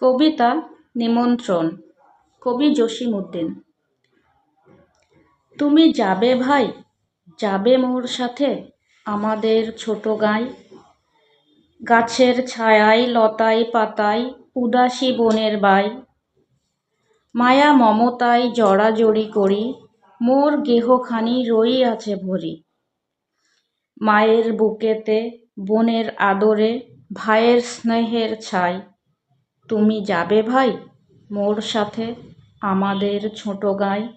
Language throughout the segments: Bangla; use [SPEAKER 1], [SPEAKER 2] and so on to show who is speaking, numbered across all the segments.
[SPEAKER 1] কবিতা নিমন্ত্রণ। কবি জসিম উদ্দিন তুমি যাবে ভাই? যাবে মোর সাথে? আমাদের ছোট গাঁয় গাছের ছায়ায়, লতায় পাতায়, উদাসী বনের বাই। মায়া মমতায় জড়াজড়ি করি, মোর গেহখানি রই আছে ভরি। মায়ের বুকেতে, বোনের আদরে, ভাইয়ের স্নেহের ছাই। তুমি যাবে ভাই? মোর সাথে আমাদের ছোট গাঁয়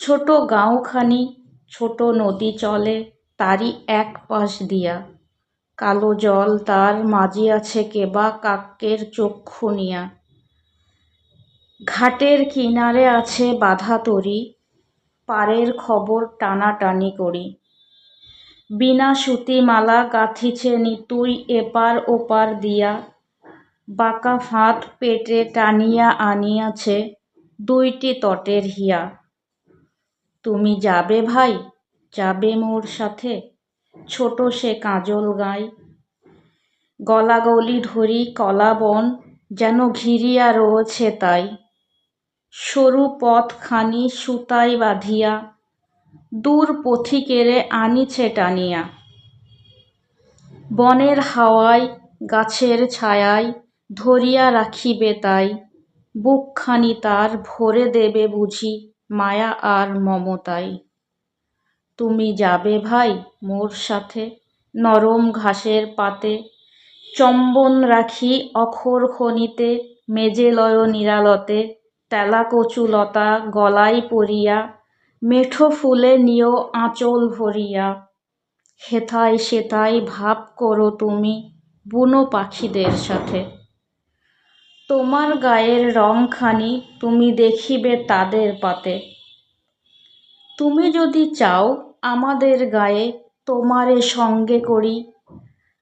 [SPEAKER 1] ছোট গাঁওখানি, ছোট নদী চলে তারই এক পাশ দিয়া। কালো জল তার মাজিয়াছে কেবা কাকের চক্ষু নিয়া। ঘাটের কিনারে আছে বাঁধা তরি, পারের খবর টানাটানি করি। বিনা সুতিমালা গাঁথিছে নিতুই এপার ওপার দিয়া। বাঁকা ফাঁদ পেটে টানিয়া আনিয়াছে দুইটি তটের হিয়া। তুমি যাবে ভাই, যাবে মোর সাথে, ছোট সে কাজল গায় গলাগলি ধরি কলাবন যেন ঘিরিয়া রয়েছে তাই। সরু পথখানি সুতায় বাঁধিয়া, দূর পথিকেরে আনিছে টানিয়া। বনের হাওয়ায়, গাছের ছায়ায় ধরিয়া রাখিবে তাই। বুকখানি তার ভরে দেবে বুঝি, মায়া আর মমতাই। তুমি যাবে ভাই মোর সাথে, নরম ঘাসের পাতে। চম্বন রাখি অখর খনিতে, মেজে লয় নিরালতে। তেলা কচু লতা গলায় পরিয়া, মেঠো ফুলে নিও আঁচল ভরিয়া। হেথায় সেথায় ভাব করো তুমি বুনো পাখিদের সাথে। তোমার গায়ের রংখানি তুমি দেখিবে তাদের পাতে। তুমি যদি চাও আমাদের গায়ে তোমারে সঙ্গে করি,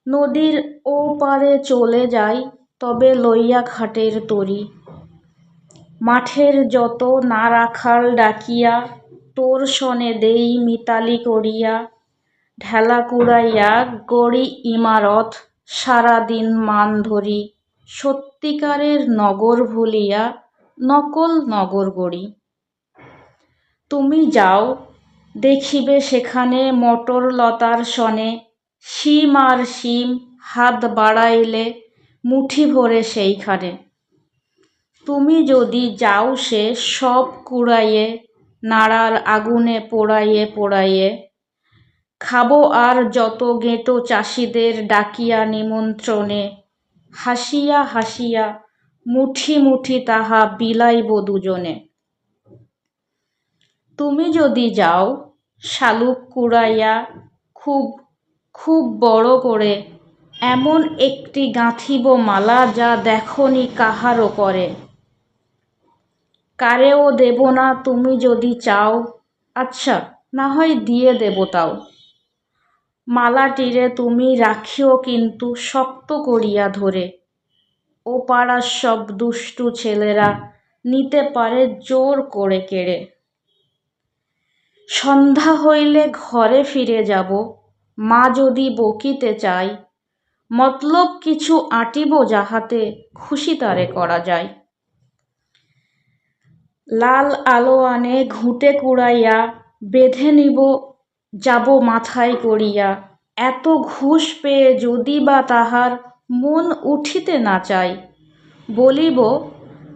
[SPEAKER 1] নদীর ও পারে চলে যাই তবে লইয়া ঘাটের তরি। মাঠের যত না রাখাল ডাকিয়া, তোর সনে দেই মিতালি করিয়া। ঢেলা কুড়াইয়া গড়ি ইমারত, সারাদিন মান ধরি। সত্যিকারের নগর ভুলিয়া নকল নগর গড়ি। তুমি যাও, দেখিবে সেখানে মটর লতার সনে শিম আর শিম হাত বাড়াইলে মুঠি ভরে সেইখানে। তুমি যদি যাও সে সব কুড়াইয়ে, নাড়ার আগুনে পোড়াইয়ে পোড়াইয়ে, খাব আর যত গেঁটো চাষিদের ডাকিয়া নিমন্ত্রণে হাসিয়া হাসিয়া মুঠি মুঠি তাহা বিলাইব দুজনে। তুমি যদি যাও, শালুক কুড়াইয়া খুব খুব বড় করে এমন একটি গাঁথিব মালা যা দেখনি কাহারও করে। কারেও দেব না তুমি যদি চাও আচ্ছা না হয় দিয়ে দেব তাও। মালাটিরে তুমি রাখিও কিন্তু শক্ত করিয়া ধরে। ও পাড়ার সব দুষ্টু ছেলেরা নিতে পারে জোর করে কেড়ে। সন্ধ্যা হইলে ঘরে ফিরে যাব, মা যদি বকিতে চাই, মতলব কিছু আঁটিব যাহাতে খুশি তারে করা যায়। লাল আলো আনে ঘুঁটে কুড়াইয়া বেঁধে নিব যাব মাথায় করিয়া। এত ঘুষ পেয়ে যদি বা তাহার মন উঠিতে না চায়, বলিব,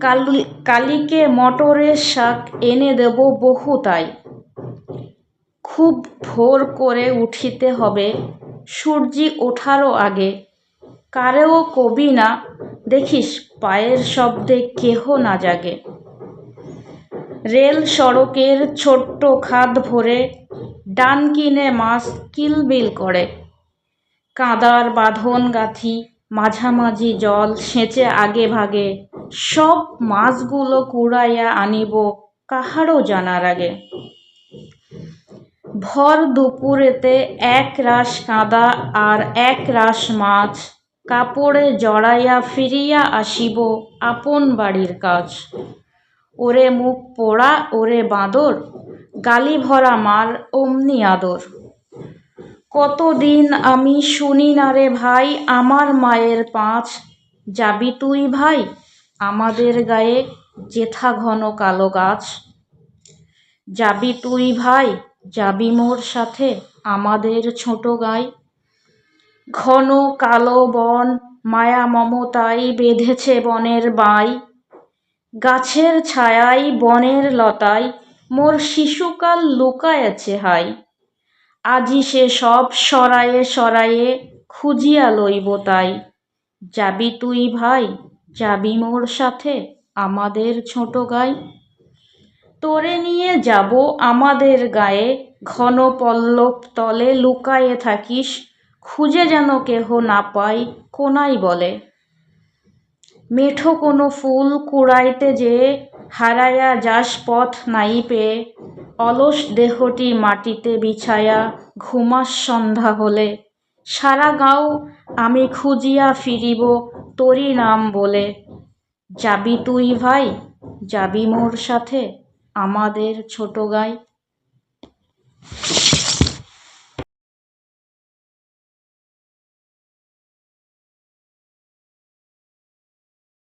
[SPEAKER 1] কালি, কালিকে মটরের শাক এনে দেব বহু তাই খুব ভোর করে উঠিতে হবে, সূর্যি ওঠারও আগে। কারেও কবি না, দেখিস পায়ের শব্দে কেহ না জাগে। রেল সড়কের ছোট্ট খাদ ভরে ডান কিনে মাছ কিলবিল করে। কাঁদার বাঁধন গাঁথি, মাঝামাঝি জল সেঁচে আগে ভাগে, সব মাছগুলো কুড়াইয়া আনিব কাহারও জানার আগে। ভর দুপুরেতে এক রাশ কাঁদা আর এক রাশ মাছ কাপড়ে জড়াইয়া ফিরিয়া আসিব আপন বাড়ির কাজ। ওরে মুখ পোড়া, ওরে বাঁদর, গালি ভরা মার অমনি আদর। কতদিন আমি শুনি না রে ভাই, আমার মায়ের পাঁচ, যাবি তুই ভাই, আমাদের গায়ে জেথা ঘন কালো গাছ। যাবি তুই ভাই, যাবি মোর সাথে, আমাদের ছোট গাই। ঘন কালো বন, মায়া মমতাই বেঁধেছে বনের বাই। গাছের ছায়াই, বনের লতায় মোর শিশুকাল লুকায়েছে হাই। আজি সে সব সরায়ে সরায়ে খুঁজিয়া লইব তাই। যাবি তুই ভাই, যাবি মোর সাথে আমাদের ছোট গাই। তোরে নিয়ে যাব আমাদের গায়ে, ঘন পল্লব তলে লুকায়ে থাকিস, খুঁজে যেন কেহ না পাই কোনাই বলে। মেঠো কোনো ফুল কুড়াইতে যেয়ে হারায়া যাস পথ নাই পেয়ে অলস দেহটি মাটিতে বিছায়া ঘুমাস সন্ধ্যা হলে। সারা গাঁও আমি খুঁজিয়া ফিরিব তোরি নাম বলে। যাবি তুই ভাই, যাবি মোর সাথে, আমাদের ছোট গাই।